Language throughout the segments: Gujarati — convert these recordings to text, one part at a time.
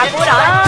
Apurado.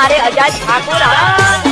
મારે અજાજ ઠાકોર